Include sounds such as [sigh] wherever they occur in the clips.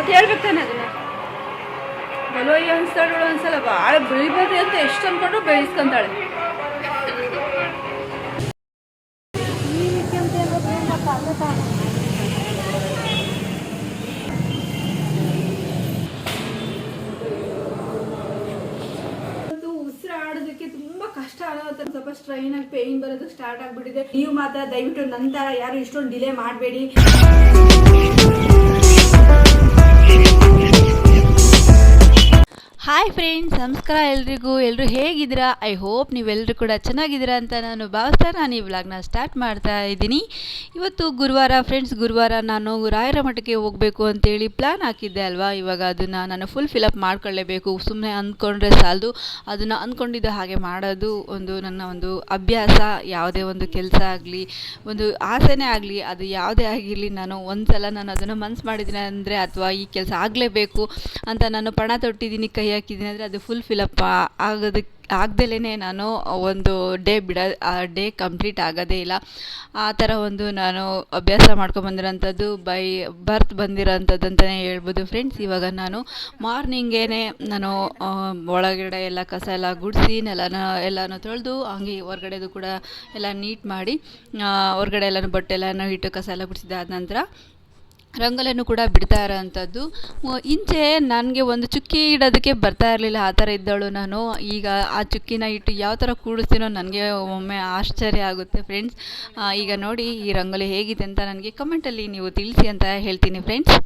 ಮತ್ತೆ ಹೇಳ್ಬೇಕು ತಾನೆ ಅದನ್ನ. ಬಲೋಯ್ಯ ಅನ್ಸ್ತಾಳು ಅನ್ಸಲ್ಲ ಭಾಳ ಬೆಳಿಬೋದು ಅಂತ ಎಷ್ಟು ಅನ್ಕೊಂಡ್ರು ಬೆಳೆಸ್ಕೊಂತಾಳೆ. ಉಸಿರಾಡೋದಕ್ಕೆ ತುಂಬಾ ಕಷ್ಟ ಆಗುತ್ತೆ. ಸ್ವಲ್ಪ ಸ್ಟ್ರೈನ್ ಆಗಿ ಪೇಯ್ನ್ ಬರೋದು ಸ್ಟಾರ್ಟ್ ಆಗ್ಬಿಟ್ಟಿದೆ. ನೀವು ಮಾತ್ರ ದಯವಿಟ್ಟು ನಂತರ ಯಾರು ಇಷ್ಟೊಂದು ಡಿಲೇ ಮಾಡಬೇಡಿ. ಹಾಯ್ ಫ್ರೆಂಡ್ಸ್ ನಮಸ್ಕಾರ ಎಲ್ರಿಗೂ. ಎಲ್ಲರೂ ಹೇಗಿದ್ದೀರಾ? ಐ ಹೋಪ್ ನೀವೆಲ್ಲರೂ ಕೂಡ ಚೆನ್ನಾಗಿದ್ದೀರಾ ಅಂತ ನಾನು ಭಾವಿಸ್ತಾ ನಾನು ಈ ವ್ಲಾಗ್ನ ಸ್ಟಾರ್ಟ್ ಮಾಡ್ತಾ ಇದ್ದೀನಿ. ಇವತ್ತು ಗುರುವಾರ ಫ್ರೆಂಡ್ಸ್ ಗುರುವಾರ ನಾನು ರಾಯರ ಮಠಕ್ಕೆ ಹೋಗಬೇಕು ಅಂತೇಳಿ ಪ್ಲ್ಯಾನ್ ಹಾಕಿದ್ದೆ ಅಲ್ವಾ? ಇವಾಗ ಅದನ್ನು ನಾನು ಫುಲ್ ಫಿಲಪ್ ಮಾಡ್ಕೊಳ್ಳೇಬೇಕು. ಸುಮ್ಮನೆ ಅಂದ್ಕೊಂಡ್ರೆ ಸಾಲದು. ಅದನ್ನು ಅಂದ್ಕೊಂಡಿದ್ದ ಹಾಗೆ ಮಾಡೋದು ಒಂದು ನನ್ನ ಒಂದು ಅಭ್ಯಾಸ. ಯಾವುದೇ ಒಂದು ಕೆಲಸ ಆಗಲಿ, ಒಂದು ಆಸೆನೇ ಆಗಲಿ, ಅದು ಯಾವುದೇ ಆಗಿರಲಿ ನಾನು ಒಂದು ಸಲ ನಾನು ಅದನ್ನು ಮನ್ಸು ಮಾಡಿದ್ದೀನಿ ಅಂದರೆ, ಅಥವಾ ಈ ಕೆಲಸ ಆಗಲೇಬೇಕು ಅಂತ ನಾನು ಪಣ ತೊಟ್ಟಿದ್ದೀನಿ ಕೈ ಹಾಕಿದ್ದೀನಿ ಅಂದರೆ ಅದು ಫುಲ್ ಫಿಲಪ್ ಆಗೋದಕ್ಕೆ ಆಗ್ದಲೇ ನಾನು ಒಂದು ಡೇ ಬಿಡ ಆ ಡೇ ಕಂಪ್ಲೀಟ್ ಆಗೋದೇ ಇಲ್ಲ. ಆ ಥರ ಒಂದು ನಾನು ಅಭ್ಯಾಸ ಮಾಡ್ಕೊಂಬಂದಿರೋಂಥದ್ದು ಬೈ ಬರ್ತ್ ಬಂದಿರೋಂಥದ್ದು ಅಂತಲೇ ಹೇಳ್ಬೋದು ಫ್ರೆಂಡ್ಸ್ ಇವಾಗ ನಾನು ಮಾರ್ನಿಂಗೇ ನಾನು ಒಳಗಡೆ ಎಲ್ಲ ಕಸ ಎಲ್ಲ ಗುಡಿಸಿ, ನೆಲನ ಎಲ್ಲನೂ ತೊಳೆದು, ಹಂಗೆ ಹೊರಗಡೆದು ಕೂಡ ಎಲ್ಲ ನೀಟ್ ಮಾಡಿ ಹೊರಗಡೆ ಹೊರ್ಗಡೆ ಎಲ್ಲನೂ ಬಟ್ಟೆ ಎಲ್ಲನೂ ಇಟ್ಟು ಕಸ ಎಲ್ಲ ಗುಡಿಸಿದಾದ ನಂತರ ರಂಗೋಲಿಯನ್ನು ಕೂಡ ಬಿಡ್ತಾ ಇರೋವಂಥದ್ದು ಇಂಚೆ ನನಗೆ ಒಂದು ಚುಕ್ಕಿ ಇಡೋದಕ್ಕೆ ಬರ್ತಾ ಇರಲಿಲ್ಲ, ಆ ಥರ ಇದ್ದಳು ನಾನು. ಈಗ ಆ ಚುಕ್ಕಿನ ಇಟ್ಟು ಯಾವ ಥರ ಕೂಡಿಸ್ತೀನೋ ನನಗೆ ಒಮ್ಮೆ ಆಶ್ಚರ್ಯ ಆಗುತ್ತೆ ಫ್ರೆಂಡ್ಸ್. ಈಗ ನೋಡಿ ಈ ರಂಗೋಲಿ ಹೇಗಿದೆ ಅಂತ ನನಗೆ ಕಮೆಂಟಲ್ಲಿ ನೀವು ತಿಳಿಸಿ ಅಂತ ಹೇಳ್ತೀನಿ ಫ್ರೆಂಡ್ಸ್.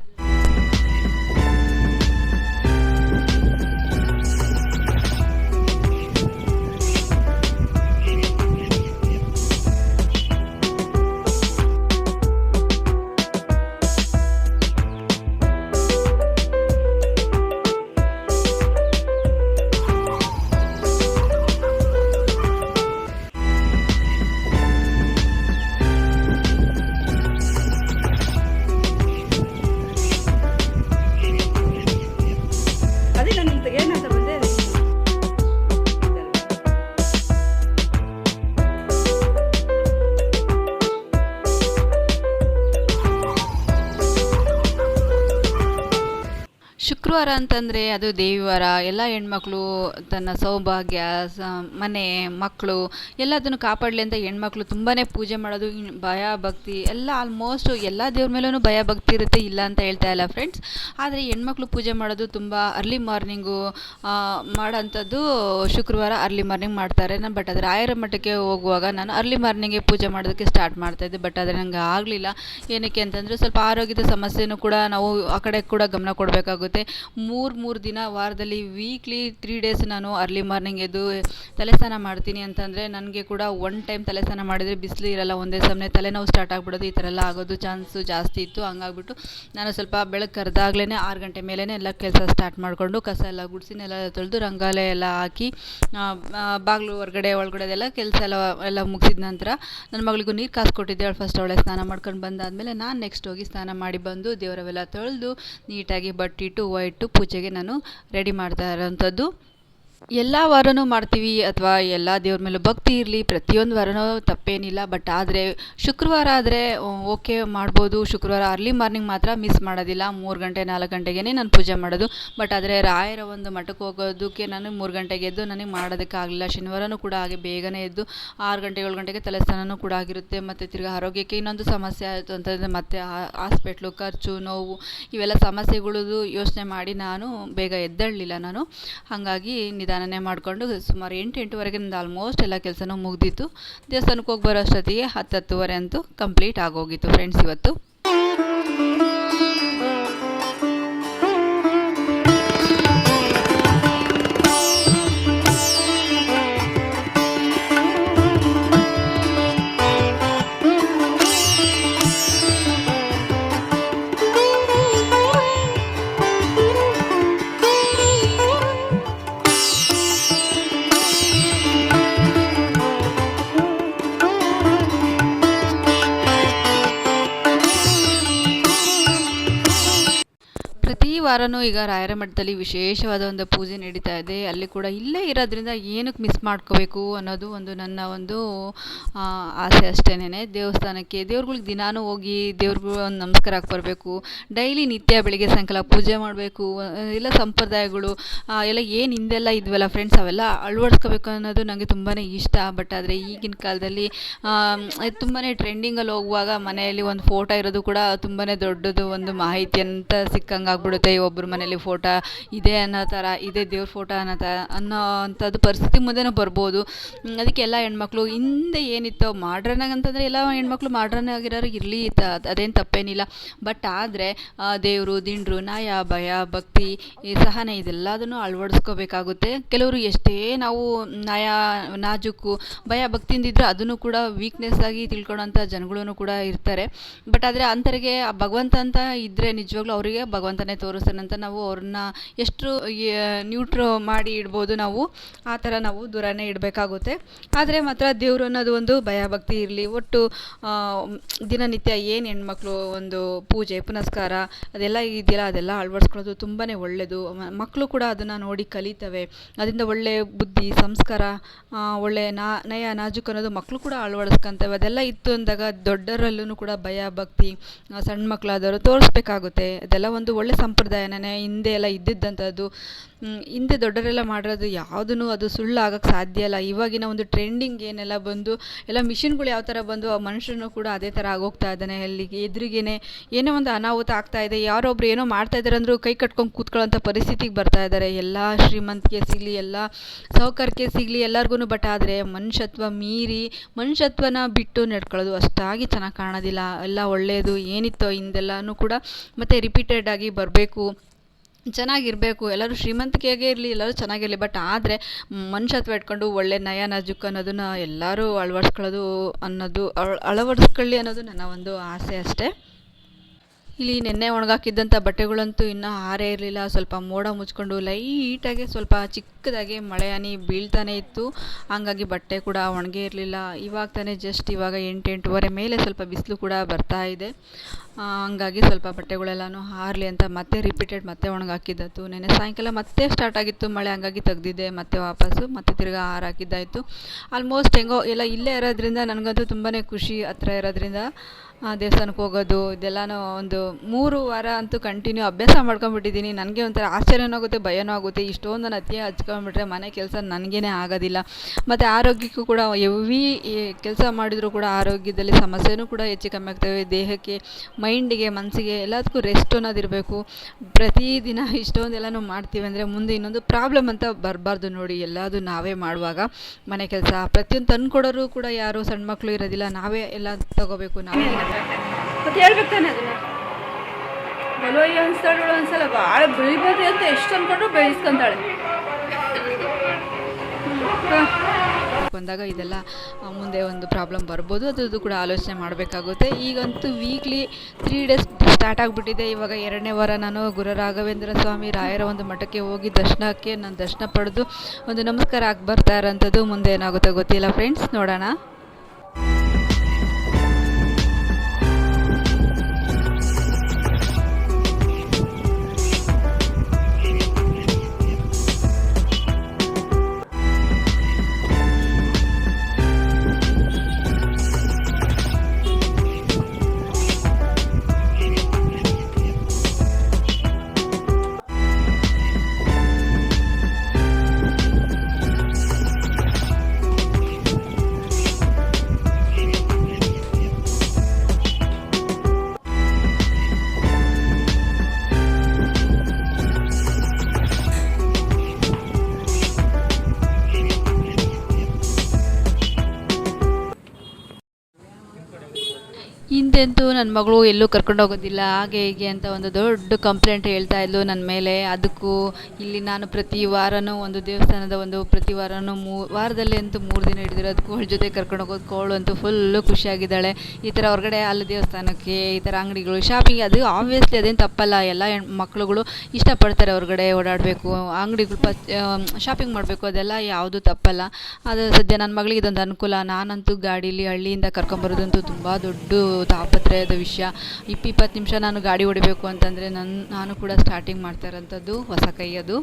ಶುಕ್ರವಾರ ಅಂತಂದರೆ ಅದು ದೇವಿವಾರ, ಎಲ್ಲ ಹೆಣ್ಮಕ್ಳು ತನ್ನ ಸೌಭಾಗ್ಯ ಮನೆ ಮಕ್ಕಳು ಎಲ್ಲದನ್ನು ಕಾಪಾಡಲಿ ಅಂತ ಹೆಣ್ಮಕ್ಳು ತುಂಬಾ ಪೂಜೆ ಮಾಡೋದು ಭಯ ಭಕ್ತಿ ಎಲ್ಲ ಆಲ್ಮೋಸ್ಟ್ ಎಲ್ಲ ದೇವ್ರ ಮೇಲೂ ಭಯ ಭಕ್ತಿ ಇರುತ್ತೆ, ಇಲ್ಲ ಅಂತ ಹೇಳ್ತಾ ಇಲ್ಲ ಫ್ರೆಂಡ್ಸ್ ಆದರೆ ಹೆಣ್ಮಕ್ಳು ಪೂಜೆ ಮಾಡೋದು ತುಂಬ ಅರ್ಲಿ ಮಾರ್ನಿಂಗು ಮಾಡೋಂಥದ್ದು ಶುಕ್ರವಾರ ಅರ್ಲಿ ಮಾರ್ನಿಂಗ್ ಮಾಡ್ತಾರೆ. ನಾನು ಬಟ್ ಆದರೆ ರಾಯರ ಮಠಕ್ಕೆ ಹೋಗುವಾಗ ನಾನು ಅರ್ಲಿ ಮಾರ್ನಿಂಗೇ ಪೂಜೆ ಮಾಡೋದಕ್ಕೆ ಸ್ಟಾರ್ಟ್ ಮಾಡ್ತಾಯಿದ್ದೆ ಬಟ್ ಆದರೆ ನನಗೆ ಆಗಲಿಲ್ಲ. ಏನಕ್ಕೆ ಅಂತಂದರೆ ಸ್ವಲ್ಪ ಆರೋಗ್ಯದ ಸಮಸ್ಯೆನೂ ಕೂಡ ನಾವು ಆ ಕಡೆ ಕೂಡ ಗಮನ ಕೊಡಬೇಕಾಗುತ್ತೆ. ಮೂರು ಮೂರು ದಿನ ವಾರದಲ್ಲಿ ವೀಕ್ಲಿ ತ್ರೀ ಡೇಸ್ ನಾನು ಅರ್ಲಿ ಮಾರ್ನಿಂಗ್ ಎದ್ದು ತಲೆ ಸ್ನಾನ ಮಾಡ್ತೀನಿ ಅಂತಂದರೆ ನನಗೆ ಕೂಡ ಒನ್ ಟೈಮ್ ತಲೆ ಸ್ನಾನ ಮಾಡಿದರೆ ಬಿಸಿಲು ಇರಲ್ಲ, ಒಂದೇ ಸಮನೆ ತಲೆನೋವು ಸ್ಟಾರ್ಟ್ ಆಗಿಬಿಡೋದು, ಈ ಥರ ಎಲ್ಲ ಆಗೋದು ಚಾನ್ಸು ಜಾಸ್ತಿ ಇತ್ತು. ಹಂಗಾಗ್ಬಿಟ್ಟು ನಾನು ಸ್ವಲ್ಪ ಬೆಳಗ್ಗೆ ಕರೆದಾಗ್ಲೇ ಆರು ಗಂಟೆ ಮೇಲೇ ಎಲ್ಲ ಕೆಲಸ ಸ್ಟಾರ್ಟ್ ಮಾಡಿಕೊಂಡು ಕಸ ಎಲ್ಲ ಗುಡಿಸಿ ನೆಲ ತೊಳೆದು ರಂಗಾಲೆ ಎಲ್ಲ ಹಾಕಿ ಬಾಗಿಲು ಹೊರಗಡೆ, ಒಳಗಡೆ ಎಲ್ಲ ಕೆಲಸ ಎಲ್ಲ ಎಲ್ಲ ಮುಗಿಸಿದ ನಂತರ ನನ್ನ ಮಗಳಿಗೂ ನೀರು ಕಾಸು ಕೊಟ್ಟಿದ್ದೆ. ಅವಳು ಫಸ್ಟ್ ಅವಳೆ ಸ್ನಾನ ಮಾಡ್ಕೊಂಡು ಬಂದಾದಮೇಲೆ ನಾನು ನೆಕ್ಸ್ಟ್ ಹೋಗಿ ಸ್ನಾನ ಮಾಡಿ ಬಂದು ದೇವರವೆಲ್ಲ ತೊಳೆದು ನೀಟಾಗಿ ಬಟ್ಟಿಟ್ಟು ಹೂವು ಪೂಜೆಗೆ ನಾನು ರೆಡಿ ಮಾಡ್ತಾ ಇರೋವಂಥದ್ದು. ಎಲ್ಲ ವಾರನೂ ಮಾಡ್ತೀವಿ ಅಥವಾ ಎಲ್ಲ ದೇವ್ರ ಮೇಲೂ ಭಕ್ತಿ ಇರಲಿ, ಪ್ರತಿಯೊಂದು ವಾರನೂ ತಪ್ಪೇನಿಲ್ಲ ಬಟ್ ಆದರೆ ಶುಕ್ರವಾರ ಆದರೆ ಓಕೆ ಮಾಡ್ಬೋದು. ಶುಕ್ರವಾರ ಅರ್ಲಿ ಮಾರ್ನಿಂಗ್ ಮಾತ್ರ ಮಿಸ್ ಮಾಡೋದಿಲ್ಲ. ಮೂರು ಗಂಟೆ, ನಾಲ್ಕು ಗಂಟೆಗೇ ನಾನು ಪೂಜೆ ಮಾಡೋದು. ಬಟ್ ಆದರೆ ರಾಯರ ಒಂದು ಮಠಕ್ಕೆ ಹೋಗೋದಕ್ಕೆ ನಾನು ಮೂರು ಗಂಟೆಗೆ ಎದ್ದು ನನಗೆ ಮಾಡೋದಕ್ಕಾಗಲಿಲ್ಲ ಶನಿವಾರನೂ ಕೂಡ ಹಾಗೆ ಬೇಗನೆ ಎದ್ದು ಆರು ಗಂಟೆ, ಏಳು ಗಂಟೆಗೆ ತಲೆಸ್ಥಾನನೂ ಕೂಡ ಆಗಿರುತ್ತೆ. ಮತ್ತು ತಿರ್ಗಿ ಆರೋಗ್ಯಕ್ಕೆ ಇನ್ನೊಂದು ಸಮಸ್ಯೆ ಆಯಿತು ಅಂತಂದರೆ ಮತ್ತೆ ಹಾಸ್ಪಿಟ್ಲು ಖರ್ಚು, ನೋವು, ಇವೆಲ್ಲ ಸಮಸ್ಯೆಗಳದು ಯೋಚನೆ ಮಾಡಿ ನಾನು ಬೇಗ ಎದ್ದೇಳಲಿಲ್ಲ ನಾನು. ಹಾಗಾಗಿ ನಿಧಾನನೇ ಮಾಡಿಕೊಂಡು ಸುಮಾರು ಎಂಟು ಎಂಟುವರೆಗಿಂದ ಆಲ್ಮೋಸ್ಟ್ ಎಲ್ಲ ಕೆಲಸನೂ ಮುಗ್ದಿತ್ತು. ದೇವಸ್ಥಾನಕ್ಕೆ ಹೋಗಿ ಬರೋ ಅಷ್ಟೊತ್ತಿಗೆ ಹತ್ತು ಹತ್ತುವರೆ ಅಂತೂ ಕಂಪ್ಲೀಟ್ ಆಗೋಗಿತ್ತು. ಫ್ರೆಂಡ್ಸ್ ಇವತ್ತು ವಾರನೂ ಈಗ ರಾಯರ ಮಠದಲ್ಲಿ ವಿಶೇಷವಾದ ಒಂದು ಪೂಜೆ ನಡೀತಾ ಇದೆ. ಅಲ್ಲಿ ಕೂಡ ಇಲ್ಲೇ ಇರೋದ್ರಿಂದ ಏನಕ್ಕೆ ಮಿಸ್ ಮಾಡ್ಕೋಬೇಕು ಅನ್ನೋದು ಒಂದು ನನ್ನ ಒಂದು ಆಸೆ ಅಷ್ಟೇನೆ ದೇವಸ್ಥಾನಕ್ಕೆ ದೇವ್ರುಗಳಿಗೆ ದಿನಾನೂ ಹೋಗಿ ದೇವ್ರಿಗೂ ಒಂದು ನಮಸ್ಕಾರ ಹಾಕಿ ಬರಬೇಕು ಡೈಲಿ ನಿತ್ಯ ಬೆಳಿಗ್ಗೆ ಸಾಯಂಕಾಲ ಪೂಜೆ ಮಾಡಬೇಕು. ಎಲ್ಲ ಸಂಪ್ರದಾಯಗಳು ಎಲ್ಲ ಏನು ಹಿಂದೆಲ್ಲ ಇದ್ವಲ್ಲ ಫ್ರೆಂಡ್ಸ್ ಅವೆಲ್ಲ ಅಳವಡಿಸ್ಕೋಬೇಕು ಅನ್ನೋದು ನನಗೆ ತುಂಬಾ ಇಷ್ಟ. ಬಟ್ ಆದರೆ ಈಗಿನ ಕಾಲದಲ್ಲಿ ತುಂಬಾ ಟ್ರೆಂಡಿಂಗಲ್ಲಿ ಹೋಗುವಾಗ ಮನೆಯಲ್ಲಿ ಒಂದು ಫೋಟೋ ಇರೋದು ಕೂಡ ತುಂಬಾ ದೊಡ್ಡದು ಒಂದು ಮಾಹಿತಿ ಅಂತ ಸಿಕ್ಕಂಗೆ ಆಗ್ಬಿಡುತ್ತೆ ಒಬ್ಬರ ಮನೇಲಿ ಫೋಟೋ ಇದೆ ಅನ್ನೋ ಥರ, ಇದೆ ದೇವ್ರ ಫೋಟೋ ಅನ್ನೋ ಥರ ಅನ್ನೋ ಅಂಥದ್ದು ಪರಿಸ್ಥಿತಿ ಮುಂದೆನೂ ಬರ್ಬೋದು. ಅದಕ್ಕೆಲ್ಲ ಹೆಣ್ಮಕ್ಳು ಹಿಂದೆ ಏನಿತ್ತು ಮಾಡ್ರನ್ ಅಂತಂದರೆ ಎಲ್ಲ ಹೆಣ್ಮಕ್ಳು ಮಾಡ್ರನ್ ಆಗಿರೋರು ಇರಲಿ ತ ಅದೇನು ತಪ್ಪೇನಿಲ್ಲ. ಬಟ್ ಆದರೆ ದೇವರು, ದಿಂಡ್ರು ನಾಯ ಭಯ, ಭಕ್ತಿ ಸಹನೆ ಇದೆಲ್ಲದನ್ನು ಅಳವಡಿಸ್ಕೋಬೇಕಾಗುತ್ತೆ. ಕೆಲವರು ಎಷ್ಟೇ ನಾವು ನಾಯ ನಾಜುಕು, ಭಯ, ಭಕ್ತಿಯಿಂದ ಇದ್ದರೆ ಅದನ್ನು ಕೂಡ ವೀಕ್ನೆಸ್ ಆಗಿ ತಿಳ್ಕೊಳ್ಳೋಂಥ ಜನಗಳೂ ಕೂಡ ಇರ್ತಾರೆ. ಬಟ್ ಆದರೆ ಅಂಥವ್ರಿಗೆ ಭಗವಂತ ಅಂತ ಇದ್ದರೆ ನಿಜವಾಗ್ಲೂ ಅವರಿಗೆ ಭಗವಂತನೇ ತೋರಿಸ್ತಾನಂತ ನಾವು ಅವ್ರನ್ನ ಎಷ್ಟು ನ್ಯೂಟ್ರೋ ಮಾಡಿ ಇಡ್ಬೋದು ನಾವು, ಆ ಥರ ನಾವು ದೂರನೇ ಇಡಬೇಕಾಗುತ್ತೆ. ಆದರೆ ಮಾತ್ರ ದೇವರು ಅನ್ನೋದು ಒಂದು ಭಯಭಕ್ತಿ ಇರಲಿ. ಒಟ್ಟು ದಿನನಿತ್ಯ ಏನು ಹೆಣ್ಮಕ್ಳು ಒಂದು ಪೂಜೆ, ಪುನಸ್ಕಾರ, ಅದೆಲ್ಲ ಇದೆಯಲ್ಲ, ಅದೆಲ್ಲ ಅಳವಡಿಸ್ಕೊಳ್ಳೋದು ತುಂಬಾ ಒಳ್ಳೆಯದು ಮಕ್ಕಳು ಕೂಡ ಅದನ್ನು ನೋಡಿ ಕಲಿತವೆ. ಅದರಿಂದ ಒಳ್ಳೆ ಬುದ್ಧಿ, ಸಂಸ್ಕಾರ ಒಳ್ಳೆಯ ಒಳ್ಳೆ ನಾ, ನಯ, ನಾಜುಕು ಅನ್ನೋದು ಮಕ್ಕಳು ಕೂಡ ಅಳವಡಿಸ್ಕೊಂತವೆ. ಅದೆಲ್ಲ ಇತ್ತು ಅಂದಾಗ ದೊಡ್ಡರಲ್ಲೂ ಕೂಡ ಭಯ ಭಕ್ತಿ ಸಣ್ಣ ಮಕ್ಕಳಾದವರು ತೋರಿಸ್ಬೇಕಾಗುತ್ತೆ. ಅದೆಲ್ಲ ಒಂದು ಒಳ್ಳೆ ಸಂಪ್ರದಾಯನೇ ಹಿಂದೆ ಎಲ್ಲ ಇದ್ದಿದ್ದಂಥದ್ದು ಹಿಂದೆ ದೊಡ್ಡವರೆಲ್ಲ ಮಾಡಿರೋದು ಯಾವುದೂ ಅದು ಸುಳ್ಳು ಆಗಕ್ಕೆ ಸಾಧ್ಯ ಇಲ್ಲ. ಇವಾಗಿನ ಒಂದು ಟ್ರೆಂಡಿಂಗ್ ಏನೆಲ್ಲ ಬಂದು, ಎಲ್ಲ ಮಿಷಿನ್ಗಳು ಯಾವ ಥರ ಬಂದು ಆ ಮನುಷ್ಯನೂ ಕೂಡ ಅದೇ ಥರ ಆಗೋಗ್ತಾ ಇದ್ದಾನೆ. ಅಲ್ಲಿಗೆ ಎದುರಿಗೇನೆ ಏನೋ ಒಂದು ಅನಾಹುತ ಆಗ್ತಾ ಇದೆ. ಯಾರೊಬ್ರು ಏನೋ ಮಾಡ್ತಾ ಇದ್ದಾರೆ ಅಂದರೂ ಕೈ ಕಟ್ಕೊಂಡು ಕೂತ್ಕೊಳ್ಳೋಂಥ ಪರಿಸ್ಥಿತಿಗೆ ಬರ್ತಾ ಇದ್ದಾರೆ. ಎಲ್ಲ ಶ್ರೀಮಂತಿಗೆ ಸಿಗಲಿ, ಎಲ್ಲ ಸೌಕರ್ಯಕ್ಕೆ ಸಿಗಲಿ ಎಲ್ಲರಿಗೂ ಬಟ್ ಆದರೆ ಮನುಷ್ಯತ್ವ ಮೀರಿ, ಮನುಷ್ಯತ್ವನ ಬಿಟ್ಟು ನಡ್ಕೊಳ್ಳೋದು ಅಷ್ಟಾಗಿ ಚೆನ್ನಾಗಿ ಕಾಣೋದಿಲ್ಲ. ಎಲ್ಲ ಒಳ್ಳೆಯದು ಏನಿತ್ತೋ ಹಿಂದೆಲ್ಲನೂ ಕೂಡ ಮತ್ತು ರಿಪೀಟೆಡ್ ಆಗಿ ಬರಬೇಕು. ಚೆನ್ನಾಗಿರಬೇಕು. ಎಲ್ಲರೂ ಶ್ರೀಮಂತಿಕೆಯಾಗೇ ಇರಲಿ, ಎಲ್ಲರೂ ಚೆನ್ನಾಗಿರಲಿ ಬಟ್ ಆದರೆ ಮನುಷ್ಯತ್ವ ಇಟ್ಕೊಂಡು ಒಳ್ಳೆ ನಯ, ನಾಜೂಕು ಅನ್ನೋದನ್ನು ಎಲ್ಲರೂ ಅಳವಡಿಸ್ಕೊಳ್ಳೋದು ಅನ್ನೋದು, ಅಳ- ಅಳವಡಿಸ್ಕೊಳ್ಳಿ ಅನ್ನೋದು ನನ್ನ ಒಂದು ಆಸೆ ಅಷ್ಟೇ. ಇಲ್ಲಿ ನೆನ್ನೆ ಒಣಗಾಕಿದ್ದಂಥ ಬಟ್ಟೆಗಳಂತೂ ಇನ್ನೂ ಹಾರೇ ಇರಲಿಲ್ಲ. ಸ್ವಲ್ಪ ಮೋಡ ಮುಚ್ಕೊಂಡು ಲೈಟಾಗಿ ಸ್ವಲ್ಪ ಚಿಕ್ಕದಾಗಿ ಮಳೆ ಹನಿ ಬೀಳ್ತಾನೆ ಇತ್ತು. ಹಾಗಾಗಿ ಬಟ್ಟೆ ಕೂಡ ಒಣಗೇ ಇರಲಿಲ್ಲ. ಇವಾಗ ತಾನೇ ಜಸ್ಟ್ ಇವಾಗ ಎಂಟು ಎಂಟೂವರೆ ಮೇಲೆ ಸ್ವಲ್ಪ ಬಿಸಿಲು ಕೂಡ ಬರ್ತಾ ಇದೆ. ಹಂಗಾಗಿ ಸ್ವಲ್ಪ ಬಟ್ಟೆಗಳೆಲ್ಲನೂ ಹಾರಲಿ ಅಂತ ಮತ್ತೆ ರಿಪೀಟೆಡ್ ಮತ್ತೆ ಒಣಗಾಕಿದ್ದತ್ತು ನೆನ್ನೆ ಸಾಯಂಕಾಲ ಮತ್ತೆ ಸ್ಟಾರ್ಟ್ ಆಗಿತ್ತು ಮಳೆ, ಹಂಗಾಗಿ ತೆಗ್ದಿದ್ದೆ, ಮತ್ತೆ ವಾಪಸ್ಸು, ಮತ್ತೆ ತಿರ್ಗಾ ಹಾರಾಕಿದ್ದಾಯಿತು ಆಲ್ಮೋಸ್ಟ್ ಹೆಂಗೋ ಎಲ್ಲ ಇಲ್ಲೇ ಇರೋದ್ರಿಂದ ನನಗಂತೂ ತುಂಬಾ ಖುಷಿ ಹತ್ರ ಇರೋದ್ರಿಂದ. ದೇವಸ್ಥಾನಕ್ಕೆ ಹೋಗೋದು, ಇದೆಲ್ಲನೂ ಒಂದು ಮೂರು ವಾರ ಅಂತೂ ಕಂಟಿನ್ಯೂ ಅಭ್ಯಾಸ ಮಾಡ್ಕೊಂಬಿಟ್ಟಿದ್ದೀನಿ ನನಗೆ ಒಂಥರ ಆಶ್ಚರ್ಯನೂ ಆಗುತ್ತೆ, ಭಯನೂ ಆಗುತ್ತೆ. ಇಷ್ಟೊಂದು ನಾನು ಅತಿ ಹಚ್ಕೊಂಡ್ಬಿಟ್ರೆ ಮನೆ ಕೆಲಸ ನನಗೇನೆ ಆಗೋದಿಲ್ಲ. ಮತ್ತು ಆರೋಗ್ಯಕ್ಕೂ ಕೂಡ ಎವಿ ಕೆಲಸ ಮಾಡಿದರೂ ಕೂಡ ಆರೋಗ್ಯದಲ್ಲಿ ಸಮಸ್ಯೆನೂ ಕೂಡ ಹೆಚ್ಚು ಕಮ್ಮಿ ಆಗ್ತವೆ. ದೇಹಕ್ಕೆ, ಮೈಂಡಿಗೆ, ಮನಸ್ಸಿಗೆ ಎಲ್ಲದಕ್ಕೂ ರೆಸ್ಟ್ ಅನ್ನೋದಿರಬೇಕು ಪ್ರತಿದಿನ ಇಷ್ಟೊಂದೆಲ್ಲನೂ ಮಾಡ್ತೀವಿ ಅಂದರೆ ಮುಂದೆ ಇನ್ನೊಂದು ಪ್ರಾಬ್ಲಮ್ ಅಂತ ಬರಬಾರ್ದು ನೋಡಿ. ಎಲ್ಲದೂ ನಾವೇ ಮಾಡುವಾಗ ಮನೆ ಕೆಲಸ. ಪ್ರತಿಯೊಂದು ತಂದುಕೊಡೋರು ಕೂಡ ಯಾರು ಸಣ್ಣ ಮಕ್ಕಳು ಇರೋದಿಲ್ಲ. ನಾವೇ ಎಲ್ಲ ತಗೋಬೇಕು, ನಾವೇ ಮತ್ತೆ ಹೇಳ್ಬೇಕು ತಾನೆ ಅದನ್ನ ಬಲವಯ್ಯ ಅನ್ಸ್ತಾಳು ಒಂದ್ಸಲ ಭಾಳ ಬೆಳಿಬೋದು ಅಂತ ಎಷ್ಟು ಅನ್ಕೊಂಡ್ರು ಬೆಳೆಸ್ಕೊಂತಾಳೆ. ಬಂದಾಗ ಇದೆಲ್ಲ ಮುಂದೆ ಒಂದು ಪ್ರಾಬ್ಲಮ್ ಬರ್ಬೋದು, ಅದ್ರದ್ದು ಕೂಡ ಆಲೋಚನೆ ಮಾಡಬೇಕಾಗುತ್ತೆ. ಈಗಂತೂ ವೀಕ್ಲಿ ತ್ರೀ ಡೇಸ್ ಸ್ಟಾರ್ಟ್ ಆಗಿಬಿಟ್ಟಿದೆ. ಇವಾಗ ಎರಡನೇ ವಾರ ನಾನು ಗುರು ರಾಘವೇಂದ್ರ ಸ್ವಾಮಿ ರಾಯರ ಒಂದು ಮಠಕ್ಕೆ ಹೋಗಿ ದರ್ಶನಕ್ಕೆ ನಾನು ದರ್ಶನ ಪಡೆದು ಒಂದು ನಮಸ್ಕಾರ ಆಗಿ ಬರ್ತಾ ಇರೋಂಥದ್ದು ಮುಂದೆ ಏನಾಗುತ್ತೋ ಗೊತ್ತಿಲ್ಲ ಫ್ರೆಂಡ್ಸ್ ನೋಡೋಣ. ನನ್ನ ಮಗಳು ಎಲ್ಲೂ ಕರ್ಕೊಂಡು ಹೋಗೋದಿಲ್ಲ, ಹಾಗೆ ಹೀಗೆ ಅಂತ ಒಂದು ದೊಡ್ಡ ಕಂಪ್ಲೇಂಟ್ ಹೇಳ್ತಾ ಇದ್ಲು ನನ್ನ ಮೇಲೆ. ಅದಕ್ಕೂ ಇಲ್ಲಿ ನಾನು ಪ್ರತಿ ವಾರನೂ ಒಂದು ದೇವಸ್ಥಾನದ ಒಂದು ಪ್ರತಿ ವಾರನೂ ಮೂ ವಾರದಲ್ಲಿ ಅಂತೂ ಮೂರು ದಿನ ಹಿಡಿದಿರೋದಕ್ಕೂ ಅವಳ ಜೊತೆ ಕರ್ಕೊಂಡು ಹೋಗೋದು. ಕೋಳು ಅಂತೂ ಫುಲ್ಲು ಖುಷಿಯಾಗಿದ್ದಾಳೆ. ಈ ಥರ ಹೊರಗಡೆ ಅಲ್ಲಿ ದೇವಸ್ಥಾನಕ್ಕೆ, ಈ ಥರ ಅಂಗಡಿಗಳು ಶಾಪಿಂಗ್ ಅದು ಆಬ್ವಿಯಸ್ಲಿ ಅದೇನು ತಪ್ಪಲ್ಲ. ಎಲ್ಲ ಮಕ್ಕಳುಗಳು ಇಷ್ಟಪಡ್ತಾರೆ ಹೊರಗಡೆ ಓಡಾಡಬೇಕು. ಅಂಗಡಿಗಳು ಪ ಶಾಪಿಂಗ್ ಮಾಡಬೇಕು, ಅದೆಲ್ಲ ಯಾವುದು ತಪ್ಪಲ್ಲ. ಅದು ಸದ್ಯ ನನ್ನ ಮಗಳಿಗೆ ಇದೊಂದು ಅನುಕೂಲ. ನಾನಂತೂ ಗಾಡೀಲಿ ಹಳ್ಳಿಯಿಂದ ಕರ್ಕೊಂಬರೋದಂತೂ ತುಂಬ ದೊಡ್ಡ ತಾಪತ್ರಯದ ವಿಷಯ. ಇಪ್ಪ ಇಪ್ಪತ್ತು ನಿಮಿಷ ನಾನು ಗಾಡಿ ಹೊಡಿಬೇಕು ಅಂತಂದರೆ ನನ್ನ ನಾನು ಕೂಡ ಸ್ಟಾರ್ಟಿಂಗ್ ಮಾಡ್ತಾ ಇರೋಂಥದ್ದು ಹೊಸ ಕೈಯದು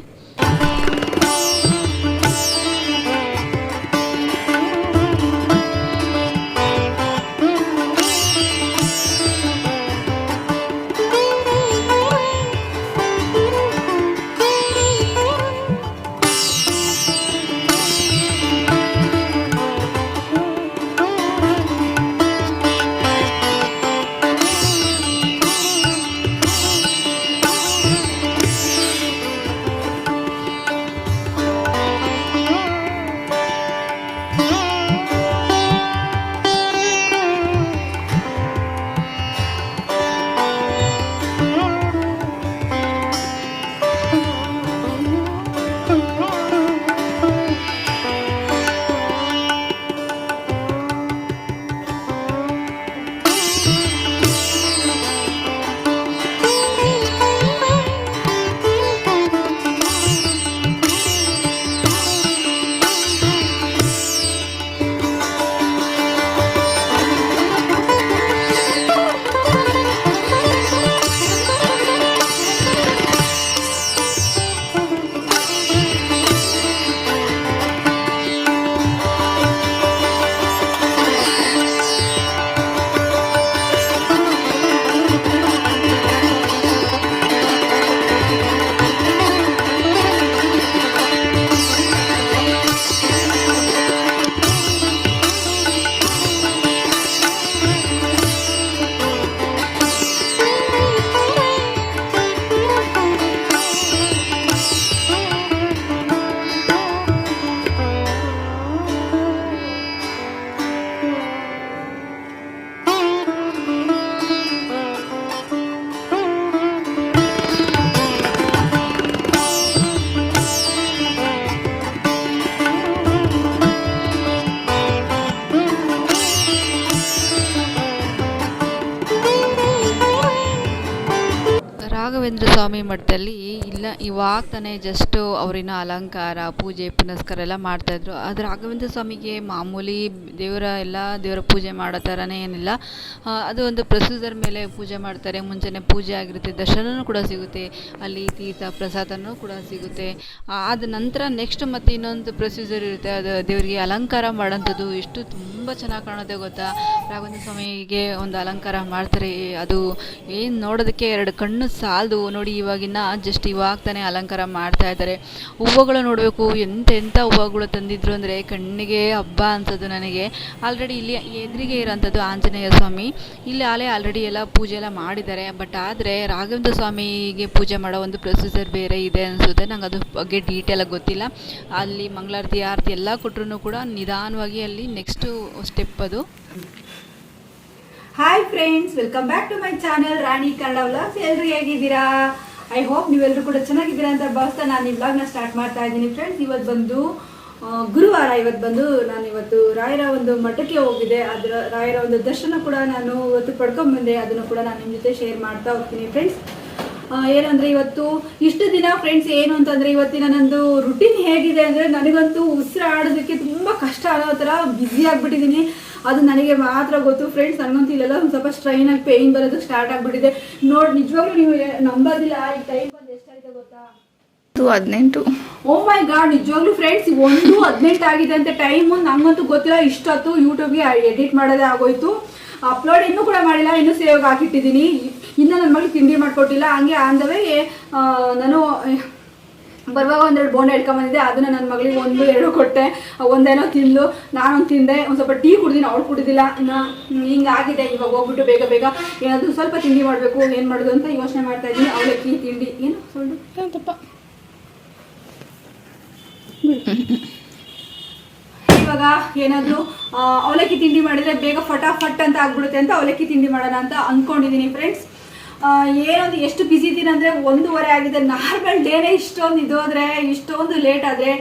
ರಾಘವೇಂದ್ರ ಸ್ವಾಮಿ ಮಠದಲ್ಲಿ ಇಲ್ಲ, ಇವಾಗ ತಾನೇ ಜಸ್ಟ್ ಅವರಿನ ಅಲಂಕಾರ, ಪೂಜೆ, ಪುನಸ್ಕಾರ ಎಲ್ಲ ಮಾಡ್ತಾಯಿದ್ರು ಆದರೆ ರಾಘವೇಂದ್ರ ಸ್ವಾಮಿಗೆ ಮಾಮೂಲಿ ದೇವರ ಎಲ್ಲ ದೇವರ ಪೂಜೆ ಮಾಡೋ ಥರನೇ ಏನಿಲ್ಲ. ಅದು ಒಂದು ಪ್ರೊಸೀಜರ್ ಮೇಲೆ ಪೂಜೆ ಮಾಡ್ತಾರೆ. ಮುಂಚೆನೇ ಪೂಜೆ ಆಗಿರುತ್ತೆ ದರ್ಶನವೂ ಕೂಡ ಸಿಗುತ್ತೆ. ಅಲ್ಲಿ ತೀರ್ಥ ಪ್ರಸಾದನೂ ಕೂಡ ಸಿಗುತ್ತೆ. ಆದ ನಂತರ ನೆಕ್ಸ್ಟ್ ಮತ್ತೆ ಇನ್ನೊಂದು ಪ್ರೊಸೀಜರ್ ಇರುತ್ತೆ. ಅದು ದೇವರಿಗೆ ಅಲಂಕಾರ ಮಾಡೋಂಥದ್ದು ಎಷ್ಟು ತುಂಬ ಚೆನ್ನಾಗಿ ಕಾಣುತ್ತೆ ಗೊತ್ತಾ? ರಾಘವೇಂದ್ರ ಸ್ವಾಮಿಗೆ ಒಂದು ಅಲಂಕಾರ ಮಾಡ್ತಾರೆ. ಅದು ಏನು ನೋಡೋದಕ್ಕೆ ಎರಡು ಕಣ್ಣು ಸಾಲದು ನೋಡಿ ಇವಾಗಿನ ಜಸ್ಟ್ ಇವಾಗ ತಾನೇ ಅಲಂಕಾರ ಮಾಡ್ತಾ ಇದ್ದಾರೆ. ಹೂವುಗಳು ನೋಡಬೇಕು ಎಂತೆಂಥ ಹೂವುಗಳು ತಂದಿದ್ರು ಅಂದರೆ ಕಣ್ಣಿಗೆ ಹಬ್ಬ ಅನ್ಸೋದು ನನಗೆ. ಆಲ್ರೆಡಿ ಇಲ್ಲಿ ಎದುರಿಗೆ ಇರೋಂಥದ್ದು ಆಂಜನೇಯ ಸ್ವಾಮಿ. ಇಲ್ಲಿ ಆಲೇ ಆಲ್ರೆಡಿ ಎಲ್ಲ ಪೂಜೆ ಎಲ್ಲ ಮಾಡಿದ್ದಾರೆ. ಬಟ್ ಆದರೆ ರಾಘವೇಂದ್ರ ಸ್ವಾಮಿಗೆ ಪೂಜೆ ಮಾಡೋ ಒಂದು ಪ್ರೊಸೀಜರ್ ಬೇರೆ ಇದೆ ಅನಿಸುತ್ತೆ. ನಂಗೆ ಅದ್ರ ಬಗ್ಗೆ ಡೀಟೇಲಾಗಿ ಗೊತ್ತಿಲ್ಲ. ಅಲ್ಲಿ ಮಂಗಳಾರತಿ, ಆರತಿ ಎಲ್ಲ ಕೊಟ್ಟರು ಕೂಡ ನಿಧಾನವಾಗಿ ಅಲ್ಲಿ ನೆಕ್ಸ್ಟು ಸ್ಟೆಪ್ ಅದು. Hi friends welcome back to my channel Rani Kannada vlogs ಎಲ್ರು ಹೇಗಿದ್ದೀರಾ? ಐ ಹೋಪ್ ನೀವೆಲ್ಲರೂ ಕೂಡ ಚೆನ್ನಾಗಿದ್ದೀರಾ ಅಂತ ಭಾವಿಸ್ತಾ ನಾನು ಈ ವ್ಲಾಗ್ನ ಸ್ಟಾರ್ಟ್ ಮಾಡ್ತಾ ಇದ್ದೀನಿ ಫ್ರೆಂಡ್ಸ್ ಇವತ್ತು ಬಂದು ಗುರುವಾರ ಇವತ್ತು ಬಂದು ನಾನು ಇವತ್ತು ರಾಯರ ಒಂದು ಮಠಕ್ಕೆ ಹೋಗಿದ್ದೆ. ಅದರ, ರಾಯರ ಒಂದು ದರ್ಶನ ಕೂಡ ನಾನು ಇವತ್ತು ಪಡ್ಕೊಂಡ್ಬಂದೆ ಅದನ್ನು ಕೂಡ ನಾನು ನಿಮ್ಮ ಜೊತೆ ಶೇರ್ ಮಾಡ್ತಾ ಹೋಗ್ತೀನಿ ಫ್ರೆಂಡ್ಸ್ ಏನಂದ್ರೆ ಇವತ್ತು ಇಷ್ಟು ದಿನ ಫ್ರೆಂಡ್ಸ್ ಏನು ಅಂತಂದ್ರೆ ಇವತ್ತಿನ ನಂದು ರುಟೀನ್ ಹೇಗಿದೆ ಅಂದ್ರೆ ನನಗಂತೂ ಉಸಿರಾಡೋದಕ್ಕೆ ತುಂಬಾ ಕಷ್ಟ ಅನ್ನೋ ಥರ ಬ್ಯುಸಿ ಆಗ್ಬಿಟ್ಟಿದ್ದೀನಿ. ಅದು ನನಗೆ ಮಾತ್ರ ಗೊತ್ತು. ಫ್ರೆಂಡ್ಸ್ ನನಗಂತೂ ಇಲ್ಲೆಲ್ಲ ಒಂದು ಸ್ವಲ್ಪ ಸ್ಟ್ರೈನ್ ಆಗಿ ಪೇಯ್ನ್ ಬರೋದು ಸ್ಟಾರ್ಟ್ ಆಗಿಬಿಟ್ಟಿದೆ. ನೋಡಿ ನಿಜವಾಗ್ಲೂ ನೀವು ನಂಬೋದಿಲ್ಲ ಈ ಟೈಮ್ ಬಂದು ಎಷ್ಟಾಯ್ತು ಗೊತ್ತಾ? ಹದಿನೆಂಟು. ಓ ಮೈ ಗಾಡ್ ನಿಜವಾಗ್ಲೂ ಫ್ರೆಂಡ್ಸ್ ಒಂದು ಹದಿನೆಂಟು ಆಗಿದೆ ಅಂತ ಟೈಮು ನಂಗಂತೂ ಗೊತ್ತಿಲ್ಲ ಇಷ್ಟೊತ್ತು ಯೂಟ್ಯೂಬ್ಗೆ ಎಡಿಟ್ ಮಾಡೋದೇ ಆಗೋಯ್ತು. ಅಪ್ಲೋಡ್ ಇನ್ನೂ ಕೂಡ ಮಾಡಿಲ್ಲ ಇನ್ನೂ ಸೇವ್ ಹಾಕಿಟ್ಟಿದ್ದೀನಿ. ಇನ್ನೂ ನನ್ನ ಮಗಳು ತಿಂಡಿ ಮಾಡಿಕೊಟ್ಟಿಲ್ಲ ಹಂಗೆ ವೇ ನಾನು ಬರುವಾಗ ಒಂದೆರಡು ಬೋಂಡ ಹಿಡ್ಕೊಂಬಂದಿದ್ದೆ ಅದನ್ನ ನನ್ನ ಮಗಳಿಗೆ ಒಂದು ಎರಡು ಕೊಟ್ಟೆ. ಒಂದೇನೋ ತಿಂದು ನಾನೊಂದು ತಿಂದೆ ಒಂದು ಸ್ವಲ್ಪ ಟೀ ಕುಡಿದಿನಿ ಅವಳು ಕುಡಿದಿಲ್ಲ. ಇನ್ನು ಹಿಂಗಾಗಿದೆ ಇವಾಗ ಹೋಗ್ಬಿಟ್ಟು ಬೇಗ ಬೇಗ ಏನಾದರೂ ಸ್ವಲ್ಪ ತಿಂಡಿ ಮಾಡಬೇಕು ಏನು ಮಾಡೋದು ಅಂತ ಯೋಚನೆ ಮಾಡ್ತಾ ಇದ್ದೀನಿ. ಅವಲಕ್ಕಿ ತಿಂಡಿ ಏನು ಸ್ವಲ್ಪ ಇವಾಗ ಏನಾದರೂ ಅವಲಕ್ಕಿ ತಿಂಡಿ ಮಾಡಿದ್ರೆ ಬೇಗ ಫಟಾಫಟ್ ಅಂತ ಆಗ್ಬಿಡುತ್ತೆ ಅಂತ ಅವಲಕ್ಕಿ ತಿಂಡಿ ಮಾಡೋಣ ಅಂತ ಅಂದ್ಕೊಂಡಿದ್ದೀನಿ ಫ್ರೆಂಡ್ಸ್ ಏನೊಂದು, ಎಷ್ಟು ಬಿಸಿ ಇದ್ದೀನಿ ಅಂದ್ರೆ ಒಂದೂವರೆ ಆಗಿದೆ. ನಾರ್ಮಲ್ ಡೇನೇ ಇಷ್ಟೊಂದು ಇದು ಆದ್ರೆ, ಇಷ್ಟೊಂದು ಲೇಟ್ ಆದ್ರೆ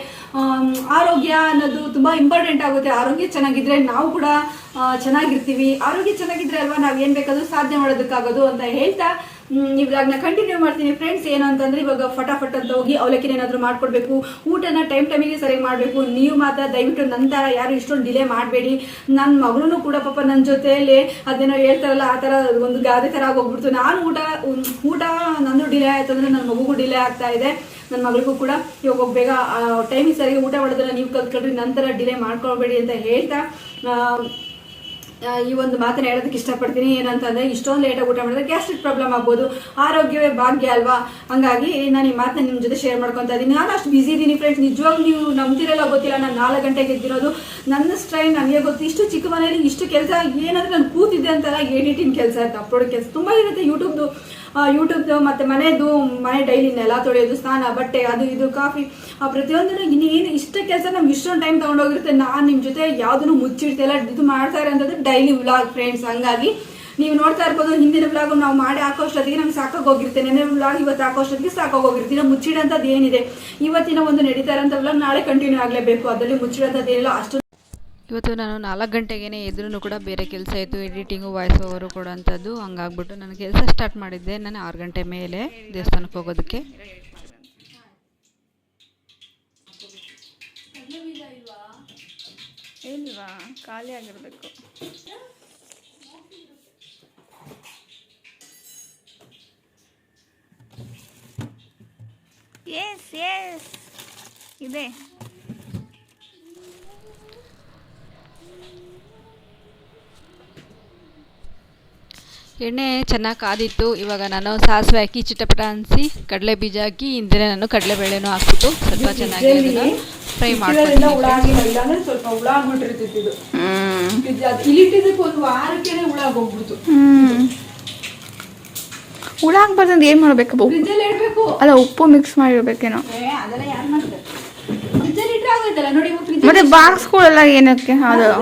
ಆರೋಗ್ಯ ಅನ್ನೋದು ತುಂಬಾ ಇಂಪಾರ್ಟೆಂಟ್ ಆಗುತ್ತೆ. ಆರೋಗ್ಯ ಚೆನ್ನಾಗಿದ್ರೆ ನಾವು ಕೂಡ ಚೆನ್ನಾಗಿರ್ತೀವಿ. ಆರೋಗ್ಯ ಚೆನ್ನಾಗಿದ್ರೆ ಅಲ್ವಾ ನಾವು ಏನು ಬೇಕಾದರೂ ಸಾಧನೆ ಮಾಡೋದಕ್ಕಾಗೋದು ಅಂತ ಹೇಳ್ತಾ ಮ್, ಅದನ್ನ ಕಂಟಿನ್ಯೂ ಮಾಡ್ತೀನಿ ಫ್ರೆಂಡ್ಸ್ ಏನಂತಂದ್ರೆ ಇವಾಗ ಫಟಾಫಟ್ ಅಂತ ಹೋಗಿ ಅವಲಕ್ಕಿನ ಏನಾದ್ರು ಮಾಡ್ಕೊಡ್ಬೇಕು. ಊಟನ ಟೈಮ್ ಟೈಮಿಗೆ ಸರಿಯಾಗಿ ಮಾಡಬೇಕು. ನೀವು ಮಾತ್ರ ದಯವಿಟ್ಟು ನಂತರ ಯಾರು ಇಷ್ಟೊಂದು ಡಿಲೇ ಮಾಡಬೇಡಿ. ನನ್ನ ಮಗಳು ಕೂಡ ಪಾಪ ನನ್ನ ಜೊತೆಯಲ್ಲಿ ಅದೇನೋ ಹೇಳ್ತಾರಲ್ಲ ಆ ಥರ ಒಂದು ಗಾದೆ ಥರ ಆಗೋಗ್ಬಿಡ್ತು. ನಾನು ಊಟ ಊಟ ನಂದು ಡಿಲೇ ಆಯ್ತು ಅಂದರೆ ನನ್ನ ಮಗುಗೂ ಡಿಲೇ ಆಗ್ತಾ ಇದೆ. ನನ್ನ ಮಗಳಿಗೂ ಕೂಡ. ಇವಾಗ ಬೇಗ ಟೈಮಿಗೆ ಸರಿಯಾಗಿ ಊಟ ಮಾಡೋದನ್ನ ನೀವು ಕಲ್ತ್ಕೊಳ್ರಿ. ನಂತರ ಡಿಲೇ ಮಾಡ್ಕೊಳ್ಬೇಡಿ ಅಂತ ಹೇಳ್ತಾ ಈ ಒಂದು ಮಾತನ್ನ ಹೇಳೋದಕ್ಕೆ ಇಷ್ಟಪಡ್ತೀನಿ. ಏನಂತಂದ್ರೆ, ಇಷ್ಟೊಂದು ಲೇಟಾಗಿ ಊಟ ಮಾಡಿದ್ರೆ ಗ್ಯಾಸ್ಟ್ರಿಕ್ ಪ್ರಾಬ್ಲಮ್ ಆಗ್ಬೋದು. ಆರೋಗ್ಯವೇ ಭಾಗ್ಯ ಅಲ್ವಾ? ಹಂಗಾಗಿ ನಾನು ಈ ಮಾತನ್ನ ನಿಮ್ಮ ಜೊತೆ ಶೇರ್ ಮಾಡ್ಕೊತಾ ಇದ್ದೀನಿ. ನಾನು ಅಷ್ಟು ಬಿಸಿ ಇದ್ದೀನಿ ಫ್ರೆಂಡ್ಸ್ ನಿಜವಾಗ್ ನೀವು ನಂಬ್ತಿರಲ್ಲ, ಗೊತ್ತಿಲ್ಲ. ನಾನು ನಾಲ್ಕು ಗಂಟೆಗೆ ಇದ್ದಿರೋದು ನನ್ನ ಸ್ಟ್ರೈನ್ ನನಗೆ ಗೊತ್ತು. ಇಷ್ಟು ಚಿಕ್ಕ ಮನೇಲಿ ಇಷ್ಟು ಕೆಲಸ, ಏನಾದರೂ ನಾನು ಕೂತಿದ್ದೆ ಅಂತಲ್ಲ ಎಡಿಟಿಂಗ್ ಕೆಲಸ ಅಂತ ಅಪ್ಲೋಡ್ ಕೆಲಸ. ತುಂಬ ಇರುತ್ತೆ ಯೂಟ್ಯೂಬ್ದು ಯೂಟ್ಯೂಬ್ದು ಮತ್ತೆ ಮನೆದು, ಮನೆ ಡೈಲಿ ನೆಲ ತೊಳೆಯೋದು, ಸ್ನಾನ, ಬಟ್ಟೆ, ಅದು ಇದು, ಕಾಫಿ, ಆ, ಪ್ರತಿಯೊಂದನ್ನು ಇನ್ನೇನು ಇಷ್ಟ ಕೆಲಸ ನಮ್ಗೆ ಇಷ್ಟೊಂದು ಟೈಮ್ ತಗೊಂಡೋಗಿರುತ್ತೆ. ನಾನು ನಿಮ್ಮ ಜೊತೆ ಯಾವುದನ್ನು ಮುಚ್ಚಿಡ್ತಿಲ್ಲ ಇದು ಮಾಡ್ತಾ ಇರೋಂಥದ್ದು ಡೈಲಿ ವ್ಲಾಗ್ ಫ್ರೆಂಡ್ಸ್ ಹಂಗಾಗಿ ನೀವು ನೋಡ್ತಾ ಇರ್ಬೋದು, ಹಿಂದಿನ ವ್ಲಾಗ್ ನಾವು ಮಾಡಿ ಹಾಕೋಷ್ಟೊತ್ತಿಗೆ ನಮ್ಗೆ ಹೋಗಿರ್ತೇನೆ ನೆನ್ನೆ ವ್ಲಾಗ್ ಇವತ್ತು ಹಾಕೋಷ್ಟೊತ್ತಿಗೆ ಹೋಗಿರ್ತೀನಿ ಮುಚ್ಚಿಡೋಂಥದ್ದು ಏನಿದೆ? ಇವತ್ತಿನ ಒಂದು ನಡೀತಾ ಇರೋಂಥ ವ್ಲಾಗ್ ನಾಳೆ ಕಂಟಿನ್ಯೂ ಆಗಲೇಬೇಕು. ಅದರಲ್ಲಿ ಮುಚ್ಚಿಡೋಂಥದ್ದು ಏನಿಲ್ಲ ಅಷ್ಟು ಇವತ್ತು ನಾನು ನಾಲ್ಕು ಗಂಟೆಗೇ ಎದ್ರೂ ಕೂಡ ಬೇರೆ ಕೆಲಸ ಇತ್ತು ಎಡಿಟಿಂಗು ವಾಯ್ಸ್ ಓವರು ಕೊಡೋಂಥದ್ದು. ಹಂಗಾಗ್ಬಿಟ್ಟು ನಾನು ಕೆಲಸ ಸ್ಟಾರ್ಟ್ ಮಾಡಿದ್ದೆ ನಾನು ಆರು ಗಂಟೆ ಮೇಲೆ ದೇವಸ್ಥಾನಕ್ಕೆ ಹೋಗೋದಕ್ಕೆ. ಖಾಲಿ ಆಗಿರಬೇಕು. ಎಸ್ ಎಸ್ ಇದೆ. ಎಣ್ಣೆ ಚೆನ್ನಾಗಿ ಕಾದಿತ್ತು. ಇವಾಗ ನಾನು ಸಾಸಿವೆ ಹಾಕಿ ಚಿಟಪಟ ಅನಿಸಿ ಕಡಲೆ ಬೀಜ ಹಾಕಿ ಹಿಂದಿನ ನಾನು ಕಡಲೆಬೇಳೆನೂ ಹಾಕ್ಬಿಟ್ಟು ಸ್ವಲ್ಪ ಚೆನ್ನಾಗಿ ಅದನ್ನು ಫ್ರೈ ಇಟ್ಟಿರೋದ್ರಿಂದ ಹುಳ ಹಾಕ್ಬಾರ್ದು ಸ್ವಲ್ಪ ಹುಳ ಇದು. ಹ್ಮ್. ಇದು ಒಂದು ವಾರಕ್ಕೇನೆ ಹುಳ ಆಗೋಗ್ಬಿಡ್ತು ಹ್ಮ್. ಹುಳ ಆಗ್ಬಾರ್ದಂದ್ರೆ ಏನ್ ಮಾಡ್ಬೇಕು ಅಲ್ಲ ಉಪ್ಪು ಮಿಕ್ಸ್ ಮಾಡಿರ್ಬೇಕೇನೋ? ಏ ಅದೆಲ್ಲ ಯಾರು ಮಾಡ್ತಾರೆ? ಮತ್ತೆ ಬಾಕ್ಸ್ಗಳೆಲ್ಲ ಏನಕ್ಕೆ? ಅದು [laughs]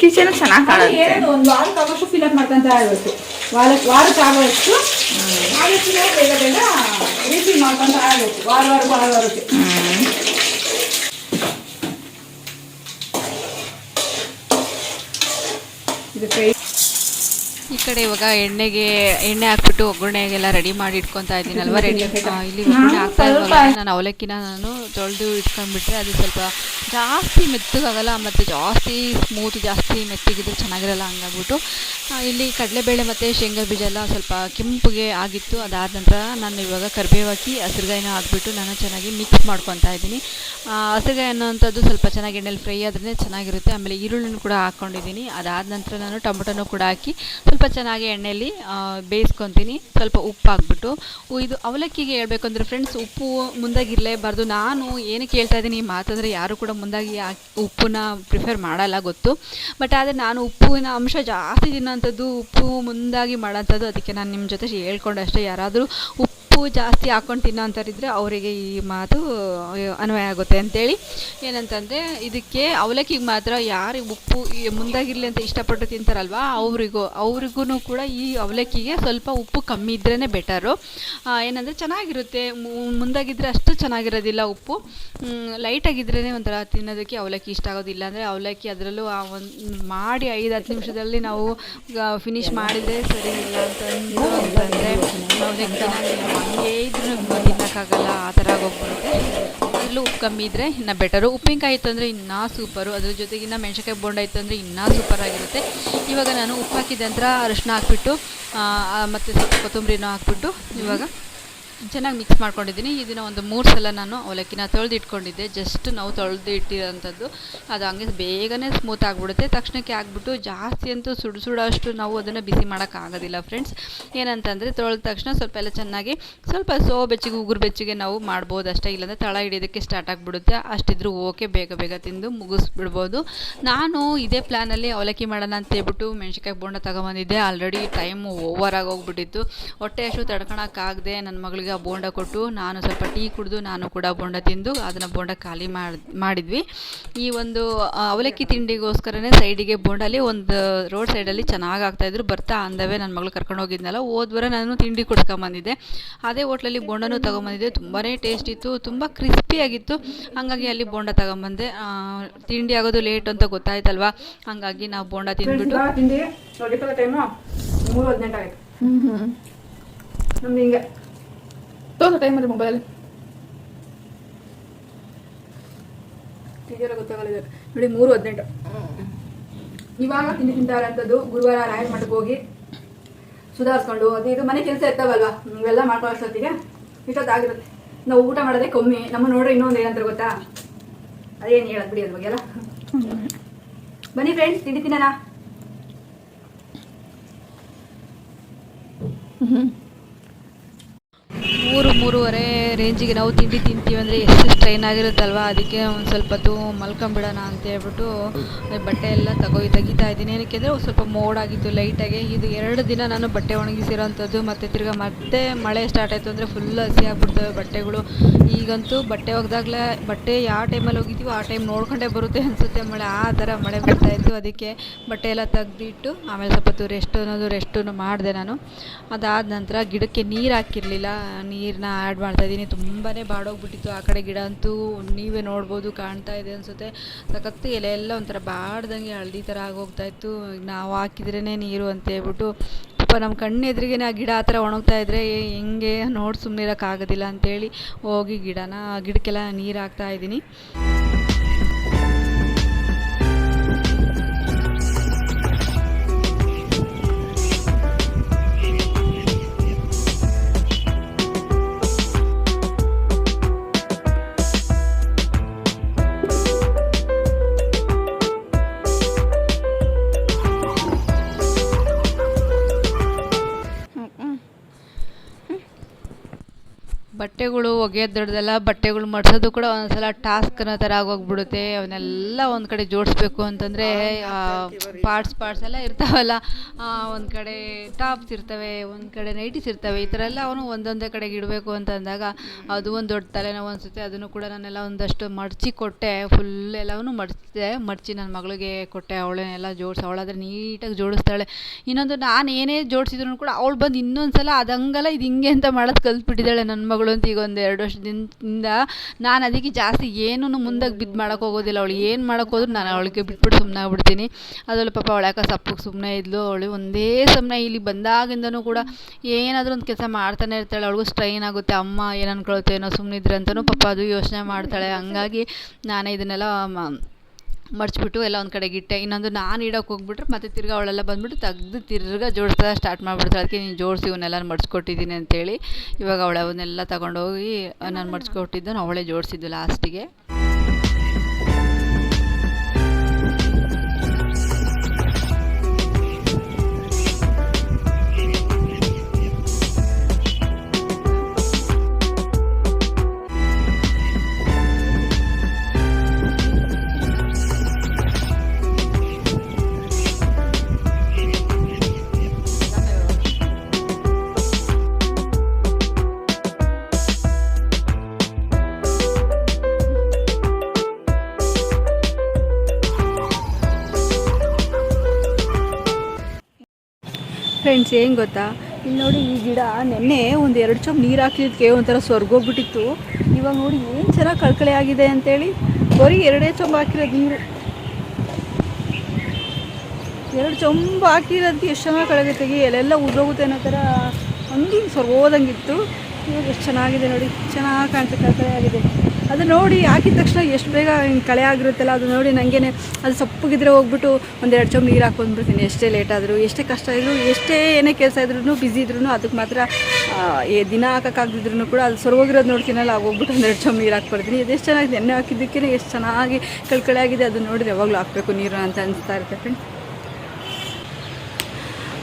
ಕಿಚನ್ ಚೆನ್ನಾಗಿ ಕಾಣುತ್ತೆ. ಒಂದು ವಾರಕ್ಕೆ ಆಗೋಷ್ಟು ಫಿಲಪ್ ಮಾಡ್ಕೊಂತ ಆಗಬೇಕು ವಾರಕ್ಕೆ ವಾರಕ್ಕೆ ಆಗೋಷ್ಟು ಆದಷ್ಟು ಬೇಗ ಬೇಗ ರೀಫಿಲ್ ಮಾಡ್ಕೊಂತ ಆಗುತ್ತೆ ವಾರ ವಾರ ವಾರ ವಾರಕ್ಕೆ. ಇದು ಈ ಕಡೆ ಇವಾಗ ಎಣ್ಣೆಗೆ ಎಣ್ಣೆ ಹಾಕ್ಬಿಟ್ಟು ಒಗ್ಗರಣೆಗೆಲ್ಲ ರೆಡಿ ಮಾಡಿ ಇಟ್ಕೊತಾ ಇದ್ದೀನಲ್ವ? ರೆಡಿ ಇಲ್ಲಿ ಒಗ್ಗರಣೆ ಹಾಕ್ತಾ ಇಲ್ವಲ್ಲ? ನಾನು ಅವಲಕ್ಕಿನ ನಾನು ತೊಳೆದು ಇಟ್ಕೊಂಡ್ಬಿಟ್ರೆ ಅದು ಸ್ವಲ್ಪ ಜಾಸ್ತಿ ಮೆತ್ತಗಾಗಲ್ಲ ಮತ್ತು ಜಾಸ್ತಿ ಸ್ಮೂತ್ ಜಾಸ್ತಿ ಮೆತ್ತಗಿದ್ರೆ ಚೆನ್ನಾಗಿರಲ್ಲ ಹಂಗಾಗ್ಬಿಟ್ಟು. ಇಲ್ಲಿ ಕಡಲೆಬೇಳೆ ಮತ್ತು ಶೇಂಗಾ ಬೀಜ ಎಲ್ಲ ಸ್ವಲ್ಪ ಕೆಂಪಗೆ ಆಗಿತ್ತು ಅದಾದ ನಂತರ ನಾನು ಇವಾಗ ಕರ್ಬೇವು ಹಾಕಿ ಹಸಿರುಗಾಯಿನ ಹಾಕ್ಬಿಟ್ಟು ನಾನು ಚೆನ್ನಾಗಿ ಮಿಕ್ಸ್ ಮಾಡ್ಕೊತಾ ಇದ್ದೀನಿ. ಹಸಿರುಗಾಯಿ ಅನ್ನೋಂಥದ್ದು ಸ್ವಲ್ಪ ಚೆನ್ನಾಗಿ ಎಣ್ಣೆಲಿ ಫ್ರೈ ಆದ್ರೇ ಚೆನ್ನಾಗಿರುತ್ತೆ. ಆಮೇಲೆ ಈರುಳ್ಳಿನೂ ಕೂಡ ಹಾಕ್ಕೊಂಡಿದ್ದೀನಿ. ಅದಾದ ನಂತರ ನಾನು ಟೊಮೊಟೊನೂ ಕೂಡ ಹಾಕಿ ಸ್ವಲ್ಪ ಚೆನ್ನಾಗಿ ಎಣ್ಣೆಯಲ್ಲಿ ಬೇಯಿಸ್ಕೊತೀನಿ. ಸ್ವಲ್ಪ ಉಪ್ಪು ಹಾಕ್ಬಿಟ್ಟು ಇದು ಅವಲಕ್ಕಿಗೆ ಹೇಳಬೇಕು ಅಂದರೆ ಫ್ರೆಂಡ್ಸ್ ಉಪ್ಪು ಮುಂದಾಗಿರಲೇಬಾರ್ದು. ನಾನು ಏನಕ್ಕೆ ಹೇಳ್ತಾ ಇದ್ದೀನಿ ಈ ಮಾತಂದರೆ ಯಾರು ಕೂಡ ಮುಂದಾಗಿ ಉಪ್ಪನ್ನ ಪ್ರಿಫರ್ ಮಾಡಲ್ಲ, ಗೊತ್ತು. ಬಟ್ ಆದರೆ ನಾನು ಉಪ್ಪಿನ ಅಂಶ ಜಾಸ್ತಿ ತಿನ್ನೋಂಥದ್ದು, ಉಪ್ಪು ಮುಂದಾಗಿ ಮಾಡೋಂಥದ್ದು, ಅದಕ್ಕೆ ನಾನು ನಿಮ್ಮ ಜೊತೆ ಹೇಳ್ಕೊಂಡಷ್ಟೇ. ಯಾರಾದರೂ ಉಪ್ಪು ಜಾಸ್ತಿ ಹಾಕ್ಕೊಂಡು ತಿನ್ನೋಂಥವ್ರಿದ್ರೆ ಅವರಿಗೆ ಈ ಮಾತು ಅನ್ವಯ ಆಗುತ್ತೆ ಅಂತೇಳಿ. ಏನಂತಂದರೆ, ಇದಕ್ಕೆ ಅವಲಕ್ಕಿಗೆ ಮಾತ್ರ ಯಾರಿಗೆ ಉಪ್ಪು ಮುಂದಾಗಿರಲಿ ಅಂತ ಇಷ್ಟಪಟ್ಟು ತಿಂತಾರಲ್ವ, ಅವರಿಗೂ ಅವ್ರಿಗೂ ಕೂಡ ಈ ಅವಲಕ್ಕಿಗೆ ಸ್ವಲ್ಪ ಉಪ್ಪು ಕಮ್ಮಿ ಇದ್ರೇ ಬೆಟರು ಏನಂದರೆ ಚೆನ್ನಾಗಿರುತ್ತೆ ಮುಂದಾಗಿದ್ದರೆ ಅಷ್ಟು ಚೆನ್ನಾಗಿರೋದಿಲ್ಲ ಉಪ್ಪು. ಲೈಟಾಗಿದ್ರೇ ಒಂಥರ ತಿನ್ನೋದಕ್ಕೆ ಅವಲಕ್ಕಿ ಇಷ್ಟ ಆಗೋದಿಲ್ಲ. ಅಂದರೆ ಅವಲಕ್ಕಿ ಅದರಲ್ಲೂ ಆ ಒಂದು, ಮಾಡಿ ಐದು, ಹತ್ತು ನಿಮಿಷದಲ್ಲಿ ನಾವು ಫಿನಿಶ್ ಮಾಡಿದರೆ ಸರಿ ಇಲ್ಲ ಅಂತಂದು ಅಂತಂದರೆ ಅವಲಕ್ಕಿನ ಹಂಗೆ ಇದ್ರೂ ತಿನ್ನೋಕ್ಕಾಗಲ್ಲ, ಆ ಥರ ಆಗೋಗ್ಬಿಡುತ್ತೆ. ಅದರಲ್ಲೂ ಉಪ್ಪು ಕಮ್ಮಿ ಇದ್ದರೆ ಇನ್ನು ಬೆಟರು ಉಪ್ಪಿನಕಾಯಿ ಇತ್ತು ಅಂದರೆ ಇನ್ನೂ ಸೂಪರು ಅದ್ರ ಜೊತೆಗೆ ಇನ್ನು ಮೆಣಸಿನ್ಕಾಯಿ ಬೋಂಡ ಇತ್ತು ಅಂದರೆ ಇನ್ನೂ ಸೂಪರ್ ಆಗಿರುತ್ತೆ. ಇವಾಗ ನಾನು ಉಪ್ಪು ಹಾಕಿದ ನಂತರ ಅರಿಶಿನ ಹಾಕ್ಬಿಟ್ಟು ಮತ್ತು ಸ್ವಲ್ಪ ಕೊತ್ತಂಬರಿನೂ ಹಾಕ್ಬಿಟ್ಟು ಇವಾಗ ಚೆನ್ನಾಗಿ ಮಿಕ್ಸ್ ಮಾಡ್ಕೊಂಡಿದ್ದೀನಿ. ಇದನ್ನು ಒಂದು ಮೂರು ಸಲ ನಾನು ಅವಲಕ್ಕಿನ ತೊಳೆದಿಟ್ಕೊಂಡಿದ್ದೆ. ಜಸ್ಟ್ ನಾವು ತೊಳೆದು ಇಟ್ಟಿರೋಂಥದ್ದು. ಅದು ಹಂಗೆ ಬೇಗನೆ ಸ್ಮೂತ್ ಆಗಿಬಿಡುತ್ತೆ. ತಕ್ಷಣಕ್ಕೆ ಆಗಿಬಿಟ್ಟು ಜಾಸ್ತಿ ಅಂತೂ ಸುಡು ಸುಡೋಷ್ಟು ನಾವು ಅದನ್ನು ಬಿಸಿ ಮಾಡೋಕ್ಕಾಗೋದಿಲ್ಲ ಫ್ರೆಂಡ್ಸ್ ಏನಂತಂದರೆ ತೊಳೆದ ತಕ್ಷಣ ಸ್ವಲ್ಪ ಎಲ್ಲ ಚೆನ್ನಾಗಿ ಸ್ವಲ್ಪ ಸೋ ಬೆಚ್ಚಗೆ, ಉಗುರು ಬೆಚ್ಚಗೆ ನಾವು ಮಾಡ್ಬೋದು ಅಷ್ಟೇ. ಇಲ್ಲಾಂದರೆ ತಳ ಹಿಡಿಯೋದಕ್ಕೆ ಸ್ಟಾರ್ಟ್ ಆಗಿಬಿಡುತ್ತೆ. ಅಷ್ಟಿದ್ರೂ ಓಕೆ, ಬೇಗ ಬೇಗ ತಿಂದು ಮುಗಿಸ್ಬಿಡ್ಬೋದು. ನಾನು ಇದೇ ಪ್ಲ್ಯಾನಲ್ಲಿ ಅವಲಕ್ಕಿ ಮಾಡೋಣ ಅಂತ ಹೇಳ್ಬಿಟ್ಟು ಮೆಣಸಿಕಾಯಿ ಬೋಂಡ ತಗೊಂಬಂದಿದ್ದೆ. ಆಲ್ರೆಡಿ ಟೈಮು ಓವರ್ ಆಗಿ ಹೋಗ್ಬಿಟ್ಟಿತ್ತು ಹೊಟ್ಟೆ ಅಷ್ಟು ತಡ್ಕೊಳಕ್ಕಾಗದೆ ನನ್ನ ಮಗಳಿಗೆ ಆ ಬೋಂಡ ಕೊಟ್ಟು ನಾನು ಸ್ವಲ್ಪ ಟೀ ಕುಡಿದು ನಾನು ಕೂಡ ಬೋಂಡ ತಿಂದು ಅದನ್ನು ಬೋಂಡ ಖಾಲಿ ಮಾಡಿ ಮಾಡಿದ್ವಿ. ಈ ಒಂದು ಅವಲಕ್ಕಿ ತಿಂಡಿಗೋಸ್ಕರನೇ ಸೈಡಿಗೆ ಬೋಂಡಲ್ಲಿ ಒಂದು ರೋಡ್ ಸೈಡಲ್ಲಿ ಚೆನ್ನಾಗಿ ಆಗ್ತಾಯಿದ್ರು ಬರ್ತಾ ಅಂದವೇ ನನ್ನ ಮಗಳು ಕರ್ಕೊಂಡು ಹೋಗಿದ್ನಲ್ಲ ಹೋದ್ವರ ನಾನು ತಿಂಡಿ ಕೊಡ್ಸ್ಕೊಂಬಂದಿದ್ದೆ ಅದೇ ಹೋಟ್ಲಲ್ಲಿ ಬೋಂಡನೂ ತೊಗೊಂಬಂದಿದ್ದೆ ತುಂಬಾ ಟೇಸ್ಟ್ ಇತ್ತು ತುಂಬ ಕ್ರಿಸ್ಪಿಯಾಗಿತ್ತು ಹಾಗಾಗಿ ಅಲ್ಲಿ ಬೋಂಡ ತಗೊಂಬಂದೆ ತಿಂಡಿ ಆಗೋದು ಲೇಟ್ ಅಂತ ಗೊತ್ತಾಯ್ತಲ್ವಾ? ಹಾಗಾಗಿ ನಾವು ಬೋಂಡ ತಿಂದ್ಬಿಟ್ಟು. ತಿಂಡಿ ನೋಡಿ ಟೈಮು ಮೂರು ಹದಿನೆಂಟು ಆಯ್ತು. ಹ್ಞೂ ಹ್ಞೂ ನಮ್ದು ಹಿಂಗೆ. ತೋರಿಸ ಟೈಮಲ್ಲಿ ಮೊಬೈಲಲ್ಲಿ ಟೀಚರ್ ಗೊತ್ತಾಗಲಿದೆ ನೋಡಿ ಮೂರು ಹದಿನೆಂಟು ಇವಾಗ ತಿಂಡಿ ತಿಂತಾರಂಥದ್ದು ಗುರುವಾರ ರಾಯರ ಮಠಕ್ಕೆ ಹೋಗಿ ಸುಧಾರಿಸ್ಕೊಂಡು ಅದು ಇದು ಮನೆ ಕೆಲಸ ಇರ್ತಾವಲ್ವಾ ಇವೆಲ್ಲ ಮಾಡ್ಕೊಳ್ಳೋ ಅಷ್ಟೊತ್ತಿಗೆ ಇಷ್ಟೊತ್ತಾಗಿರುತ್ತೆ ನಾವು ಊಟ ಮಾಡೋದೇ ಕಮ್ಮಿ ನಮ್ಮ ನೋಡ್ರೆ ಇನ್ನೊಂದು ಏನಂತಾರೆ ಗೊತ್ತಾ ಅದೇನು ಹೇಳೋದು ಬಿಡಿ ಅದ್ರ ಬಗ್ಗೆ ಎಲ್ಲ ಬನ್ನಿ ಫ್ರೆಂಡ್ಸ್ ತಿಂಡಿ ತಿನ್ನೋಣ ಹ್ಞೂ ಮೂರು, ಮೂರುವರೆ ರೇಂಜಿಗೆ ನಾವು ತಿಂಡಿ ತಿಂತೀವಿ ಅಂದರೆ ಎಷ್ಟು ಸ್ಟ್ರೈನ್ ಆಗಿರುತ್ತಲ್ವ? ಅದಕ್ಕೆ ಒಂದು ಸ್ವಲ್ಪ ಹೊತ್ತು ಮಲ್ಕೊಂಬಿಡೋಣ ಅಂತ ಹೇಳ್ಬಿಟ್ಟು ಬಟ್ಟೆ ಎಲ್ಲ ತಗೋಗಿ ತೆಗಿತಾ ಇದ್ದೀನಿ. ಏನಕ್ಕೆ ಅಂದರೆ ಸ್ವಲ್ಪ ಮೋಡಾಗಿತ್ತು ಲೈಟಾಗಿ ಇದು ಎರಡು ದಿನ ನಾನು ಬಟ್ಟೆ ಒಣಗಿಸಿರೋಂಥದ್ದು, ಮತ್ತು ತಿರ್ಗಿ ಮತ್ತೆ ಮಳೆ ಸ್ಟಾರ್ಟ್ ಆಯಿತು ಅಂದರೆ ಫುಲ್ ಹಸಿ ಆಗ್ಬಿಡ್ತವೆ ಬಟ್ಟೆಗಳು. ಈಗಂತೂ ಬಟ್ಟೆ ಒಗೆದಾಗಲೇ ಬಟ್ಟೆ ಯಾವ ಟೈಮಲ್ಲಿ ಹೋಗಿದ್ದೀವೋ ಆ ಟೈಮ್ ನೋಡ್ಕೊಂಡೇ ಬರುತ್ತೆ ಅನಿಸುತ್ತೆ ಮಳೆ. ಆ ಥರ ಮಳೆ ಬರ್ತಾ ಇತ್ತು. ಅದಕ್ಕೆ ಬಟ್ಟೆ ಎಲ್ಲ ತೆಗ್ದಿಟ್ಟು ಆಮೇಲೆ ಸ್ವಲ್ಪ ಹೊತ್ತು ರೆಸ್ಟ್ ಅನ್ನೋದು ರೆಸ್ಟನ್ನು ಮಾಡಿದೆ ನಾನು. ಅದಾದ ನಂತರ ಗಿಡಕ್ಕೆ ನೀರು ಹಾಕಿರಲಿಲ್ಲ. ನೀರನ್ನ ಆ್ಯಡ್ ಮಾಡ್ತಾಯಿದ್ದೀನಿ ತುಂಬಾ ಬಾಡೋಗ್ಬಿಟ್ಟಿತ್ತು. ಆ ಕಡೆ ಗಿಡ ಅಂತೂ ನೀವೇ ನೋಡ್ಬೋದು, ಕಾಣ್ತಾ ಇದೆ ಅನಿಸುತ್ತೆ. ಸಖತ್ತು ಎಲೆ ಎಲ್ಲ ಒಂಥರ ಬಾಡ್ದಂಗೆ ಹಳದಿ ಥರ ಆಗೋಗ್ತಾಯಿತ್ತು ನಾವು ಹಾಕಿದ್ರೇ ನೀರು ಅಂತ ಹೇಳ್ಬಿಟ್ಟು, ಪಾಪ ನಮ್ಮ ಕಣ್ಣು ಎದುರಿಗೇನೆ ಆ ಗಿಡ ಆ ಥರ ಒಣಗ್ತಾ ಇದ್ದರೆ ಹೆಂಗೆ ನೋಡಿ ಸುಮ್ಮನೆ ಇರೋಕ್ಕಾಗೋದಿಲ್ಲ ಅಂತೇಳಿ ಹೋಗಿ ಗಿಡನ, ಗಿಡಕ್ಕೆಲ್ಲ ನೀರು ಹಾಕ್ತಾ ಇದ್ದೀನಿ ಬಟ್ಟೆಗಳು ಒಗೆಯೋದು ದೊಡ್ಡದಲ್ಲ ಬಟ್ಟೆಗಳು ಮಡ್ಸೋದು ಕೂಡ ಒಂದೊಂದ್ಸಲ ಟಾಸ್ಕ್ ಅನ್ನೋ ಥರ ಆಗೋಗ್ಬಿಡುತ್ತೆ. ಅವನ್ನೆಲ್ಲ ಒಂದು ಕಡೆ ಜೋಡಿಸ್ಬೇಕು ಅಂತಂದರೆ ಪಾರ್ಟ್ಸ್ ಪಾರ್ಟ್ಸ್ ಎಲ್ಲ ಇರ್ತಾವಲ್ಲ ಒಂದು ಕಡೆ ಟಾಪ್ಸ್ ಇರ್ತವೆ ಒಂದು ಕಡೆ ನೈಟೀಸ್ ಇರ್ತವೆ ಈ ಥರ ಎಲ್ಲ ಅವನು ಒಂದೊಂದೇ ಕಡೆಗೆ ಇಡಬೇಕು ಅಂತ ಅಂದಾಗ ಅದು ಒಂದು ದೊಡ್ಡ ತಲೆನೋವು ಅನಿಸುತ್ತೆ. ಅದನ್ನು ಕೂಡ ನಾನೆಲ್ಲ ಒಂದಷ್ಟು ಮಡಚಿ ಕೊಟ್ಟೆ ಫುಲ್ ಎಲ್ಲವನ್ನು ಮಡಿಸಿದೆ. ಮಡಚಿ ನನ್ನ ಮಗಳಿಗೆ ಕೊಟ್ಟೆ ಅವಳನ್ನೆಲ್ಲ ಜೋಡಿಸಿ ಅವಳಾದ್ರೆ ನೀಟಾಗಿ ಜೋಡಿಸ್ತಾಳೆ. ಇನ್ನೊಂದು ನಾನು ಏನೇ ಜೋಡಿಸಿದ್ರು ಕೂಡ ಅವಳು ಬಂದು ಇನ್ನೊಂದು ಸಲ ಅದು ಹಂಗಲ್ಲ ಇದು ಹಿಂಗೆ ಅಂತ ಮಾಡೋದು ಕಲ್ತ್ಬಿಟ್ಟಿದ್ದಾಳೆ ನನ್ನ ಮಗಳು ಅಂತ ಈಗ ಒಂದು ಎರಡು ವರ್ಷದಿಂದ ನಾನು ಅದಕ್ಕೆ ಜಾಸ್ತಿ ಏನೂ ಮುಂದಕ್ಕೆ ಬಿದ್ದು ಮಾಡೋಕೆ ಹೋಗೋದಿಲ್ಲ. ಅವಳು ಏನು ಮಾಡೋಕೆ ಹೋದ್ರು ನಾನು ಅವಳಿಗೆ ಬಿಟ್ಬಿಟ್ಟು ಸುಮ್ಮನೆ ಆಗ್ಬಿಡ್ತೀನಿ. ಅದರಲ್ಲಿ ಪಾಪ ಅವಳು ಯಾಕೆ ಸಪ್ಪಗೆ ಸುಮ್ಮನೆ ಇದ್ಲು? ಅವಳು ಒಂದೇ ಸುಮ್ಮನೆ ಇಲ್ಲಿ ಬಂದಾಗಿಂದನೂ ಕೂಡ ಏನಾದರೂ ಒಂದು ಕೆಲಸ ಮಾಡ್ತಾನೆ ಇರ್ತಾಳೆ. ಅವಳಿಗೂ ಸ್ಟ್ರೈನ್ ಆಗುತ್ತೆ. ಅಮ್ಮ ಏನು ಅನ್ಕೊಳುತ್ತೆ ಏನೋ ಸುಮ್ಮನೆ ಇದ್ರೆ ಅಂತಲೂ ಪಾಪ ಅದು ಯೋಚನೆ ಮಾಡ್ತಾಳೆ. ಹಂಗಾಗಿ ನಾನೇ ಇದನ್ನೆಲ್ಲ ಮಡ್ಚಿಬಿಟ್ಟು ಎಲ್ಲ ಒಂದು ಕಡೆಗೆ ಇಟ್ಟೆ. ಇನ್ನೊಂದು ನಾನು ಇಡೋಕೆ ಹೋಗ್ಬಿಟ್ರೆ ಮತ್ತೆ ತಿರ್ಗಿ ಅವಳೆಲ್ಲ ಬಂದ್ಬಿಟ್ಟು ತೆಗ್ದು ತಿರ್ಗಾ ಜೋಡಿಸ್ತಾ ಸ್ಟಾರ್ಟ್ ಮಾಡಿಬಿಡ್ತಾಳೆ ಅದಕ್ಕೆ ನೀನು ಜೋಡಿಸಿ ಇವನ್ನೆಲ್ಲ ಮಡಿಸ್ಕೊಟ್ಟಿದ್ದೀನಿ ಅಂತೇಳಿ. ಇವಾಗ ಅವಳು ಅವನ್ನೆಲ್ಲ ತಗೊಂಡೋಗಿ ನಾನು ಮಡ್ಚ್ಕೊಟ್ಟಿದ್ದು ಅವಳೇ ಜೋಡಿಸಿದ್ದು ಲಾಸ್ಟಿಗೆ ಫ್ರೆಂಡ್ಸ್ ಏನು ಗೊತ್ತಾ? ಇಲ್ಲಿ ನೋಡಿ ಈ ಗಿಡ, ನೆನ್ನೆ ಒಂದು ಎರಡು ಚೊಂಬು ನೀರು ಹಾಕಿದ್ದಕ್ಕೆ ಒಂಥರ ಸ್ವರ್ಗೋಗ್ಬಿಟ್ಟಿತ್ತು ಇವಾಗ ನೋಡಿ ಏನು ಚೆನ್ನಾಗಿ ಕಳ್ಕಳೆ ಆಗಿದೆ ಅಂತೇಳಿ ಬರೀ ಎರಡೇ ಚೊಂಬು ಹಾಕಿರೋದು ನೀರು. ಎರಡು ಚೊಂಬು ಹಾಕಿರೋದಕ್ಕೆ ಎಷ್ಟು ಚೆನ್ನಾಗಿ ಕಳಗೈತೆಗಿ ಎಲ್ಲೆಲ್ಲ ಉದೋಗುತ್ತೆ ಅನ್ನೋ ಥರ ಹಂಗೆ ಸ್ವರ್ಗೋದಂಗಿತ್ತು ಇವಾಗ ಎಷ್ಟು ಚೆನ್ನಾಗಿದೆ ನೋಡಿ, ಚೆನ್ನಾಗಿ ಕಾಣ್ತಾ ಕಳ್ಕಳೆ ಆಗಿದೆ. ಅದು ನೋಡಿ ಹಾಕಿದ ತಕ್ಷಣ ಎಷ್ಟು ಬೇಗ ಕಳೆ ಆಗಿರುತ್ತಲ್ಲ, ಅದು ನೋಡಿ ನನಗೇನೆ ಅದು ಸೊಪ್ಪಗಿದ್ರೆ ಹೋಗ್ಬಿಟ್ಟು ಒಂದೆರಡು ಚಮ್ ನೀರು ಹಾಕೊಂಡ್ಬಿಡ್ತೀನಿ. ಎಷ್ಟೇ ಲೇಟ್ ಆದರೂ, ಎಷ್ಟೇ ಕಷ್ಟ ಇದ್ರು, ಎಷ್ಟೇ ಏನೇ ಕೆಲಸ ಇದ್ರೂ ಬ್ಯುಸಿ ಇದ್ರೂ ಅದಕ್ಕೆ ಮಾತ್ರ ಏ, ದಿನ ಹಾಕೋಕ್ಕಾಗದಿದ್ರು ಕೂಡ ಅದು ಸೊರಗೋಗಿರೋದು ನೋಡ್ತೀನಲ್ಲ ಹೋಗ್ಬಿಟ್ಟು ಒಂದೆರಡು ಚಮ್ ನೀರು ಹಾಕ್ಬಿಡ್ತೀನಿ ಇದು ಎಷ್ಟು ಚೆನ್ನಾಗಿದೆ, ಎಣ್ಣೆ ಹಾಕಿದ್ದಕ್ಕೇ ಎಷ್ಟು ಚೆನ್ನಾಗಿ ಕಳ್ಕಳೆ ಆಗಿದೆ, ಅದು ನೋಡಿದ್ರೆ ಯಾವಾಗಲೂ ಹಾಕಬೇಕು ನೀರು ಅಂತ ಅನಿಸ್ತಾ ಇರುತ್ತೆ ಫ್ರೆಂಡ್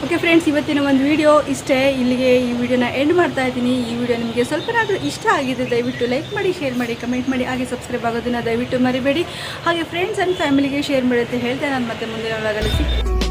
ಓಕೆ ಫ್ರೆಂಡ್ಸ್ ಇವತ್ತಿನ ಒಂದು ವಿಡಿಯೋ ಇಷ್ಟೇ. ಇಲ್ಲಿಗೆ ಈ ವಿಡಿಯೋನ ಎಂಡ್ ಮಾಡ್ತಾ ಇದ್ದೀನಿ. ಈ ವಿಡಿಯೋ ನಿಮಗೆ ಸ್ವಲ್ಪನಾದರೂ ಇಷ್ಟ ಆಗಿದೆ ದಯವಿಟ್ಟು ಲೈಕ್ ಮಾಡಿ ಶೇರ್ ಮಾಡಿ ಕಮೆಂಟ್ ಮಾಡಿ, ಹಾಗೆ ಸಬ್ಸ್ಕ್ರೈಬ್ ಆಗೋದನ್ನು ದಯವಿಟ್ಟು ಮರಿಬೇಡಿ. ಹಾಗೆ ಫ್ರೆಂಡ್ಸ್ ಆ್ಯಂಡ್ ಫ್ಯಾಮಿಲಿಗೆ ಶೇರ್ ಮಾಡುತ್ತೆ ಹೇಳ್ತೇನೆ. ಹೇಳ್ತಾ ನಾನು ಮತ್ತೆ ಮುಂದಿನ ಒಳಗಲ್ಲಿ ಸಿಗ್ತೀನಿ.